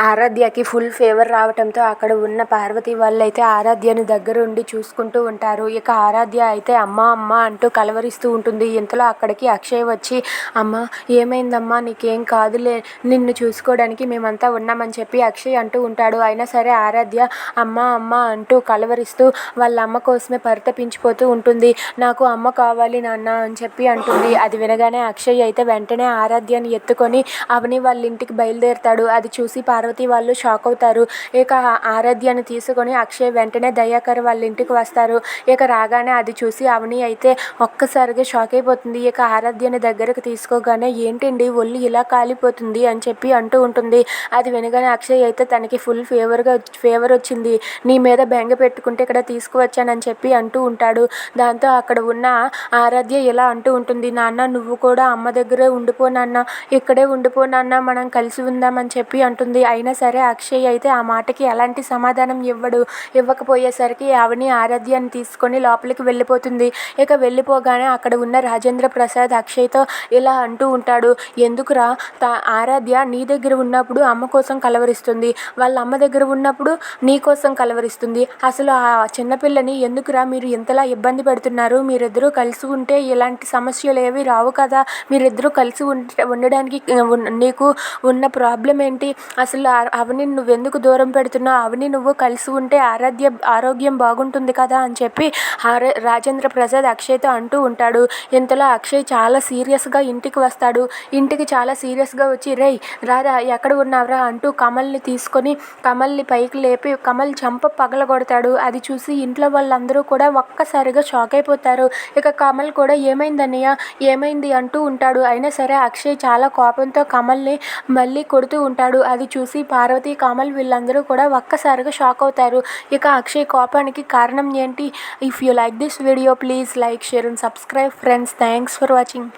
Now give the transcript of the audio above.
ఆరాధ్యకి full favour రావటంతో అక్కడ ఉన్న పార్వతి వాళ్ళైతే ఆరాధ్యని దగ్గరుండి చూసుకుంటూ ఉంటారు. ఇక ఆరాధ్య అయితే అమ్మ అమ్మ అంటూ కలవరిస్తూ ఉంటుంది. ఇంతలో అక్కడికి అక్షయ్ వచ్చి అమ్మ ఏమైందమ్మా? నీకేం కాదులే. నిన్ను చూసుకోవడానికి మేమంతా ఉన్నామని చెప్పి అక్షయ్ అంటూ ఉంటాడు. అయినా సరే ఆరాధ్య అమ్మ అమ్మ అంటూ కలవరిస్తూ వాళ్ళ అమ్మ కోసమే పరితపించిపోతూ ఉంటుంది. నాకు అమ్మ కావాలి నాన్న అని చెప్పి అంటుంది. అది వినగానే అక్షయ్ అయితే వెంటనే ఆరాధ్యని ఎత్తుకొని అవని వాళ్ళ ఇంటికి బయలుదేరుతాడు. అది చూసి పార్వతి వాళ్ళు షాక్ అవుతారు. ఇక ఆరాధ్యను తీసుకొని అక్షయ్ వెంటనే దయాకర్ వాళ్ళ ఇంటికి వస్తారు. ఇక రాగానే అది చూసి అవని అయితే ఒక్కసారిగా షాక్ అయిపోతుంది. ఇక ఆరాధ్యని దగ్గరకు తీసుకోగానే ఏంటండి ఒళ్ళు ఇలా కాలిపోతుంది అని చెప్పి అంటూ ఉంటుంది. అది వినగానే అక్షయ్ అయితే తనకి ఫుల్ ఫేవర్గా ఫేవర్ వచ్చింది. నీ మీద బెంగ పెట్టుకుంటే ఇక్కడ తీసుకువచ్చానని చెప్పి అంటూ ఉంటాడు. దాంతో అక్కడ ఉన్న ఆరాధ్య ఇలా అంటూ ఉంటుంది. నాన్న నువ్వు కూడా అమ్మ దగ్గరే ఉండిపో నాన్న. ఇక్కడే ఉండిపో నాన్న. మనం కలిసి ఉందామని చెప్పి అంటుంది. అయినా సరే అక్షయ్ అయితే ఆ మాటకి ఎలాంటి సమాధానం ఇవ్వడు. ఇవ్వకపోయేసరికి అవని ఆరాధ్యాన్ని తీసుకొని లోపలికి వెళ్ళిపోతుంది. ఇక వెళ్ళిపోగానే అక్కడ ఉన్న రాజేంద్ర ప్రసాద్ అక్షయ్తో ఇలా అంటూ ఉంటాడు. ఎందుకురా? తా ఆరాధ్య నీ దగ్గర ఉన్నప్పుడు అమ్మ కోసం కలవరిస్తుంది. వాళ్ళ అమ్మ దగ్గర ఉన్నప్పుడు నీ కోసం కలవరిస్తుంది. అసలు ఆ చిన్నపిల్లని ఎందుకురా మీరు ఇంతలా ఇబ్బంది పెడుతున్నారు? మీరిద్దరూ కలిసి ఉంటే ఇలాంటి సమస్యలు ఏవి రావు కదా. మీరిద్దరూ కలిసి ఉండ ఉండడానికి నీకు ఉన్న ప్రాబ్లం ఏంటి? అసలు ఆ- అవని నువ్వెందుకు దూరం పెడుతున్నావు? అవని నువ్వు కలిసి ఉంటే ఆరాధ్య ఆరోగ్యం బాగుంటుంది కదా అని చెప్పి రాజేంద్ర ప్రసాద్ అక్షయ్తో అంటూ ఉంటాడు. ఇంతలో అక్షయ్ చాలా సీరియస్గా ఇంటికి వస్తాడు. ఇంటికి చాలా సీరియస్గా వచ్చి రేయ్ రాధా ఎక్కడ ఉన్నావురా? అంటూ కమల్ని తీసుకొని కమల్ని పైకి లేపి కమల్ చంప పగలగొడతాడు. అది చూసి ఇంట్లో వాళ్ళందరూ కూడా ఒక్కసారిగా షాక్ అయిపోతారు. ఇక కమల్ కూడా ఏమైందన్నయ్య ఏమైంది? అంటూ ఉంటాడు. అయినా సరే అక్షయ్ చాలా కోపంతో కమల్ని మళ్ళీ కొడుతూ ఉంటాడు. అది చూసి చూసి పార్వతి కమల్ వీళ్ళందరూ కూడా ఒక్కసారిగా షాక్ అవుతారు. ఇక అక్షయ్ కోపానికి కారణం ఏంటి? If you like this video please like share and subscribe friends thanks for watching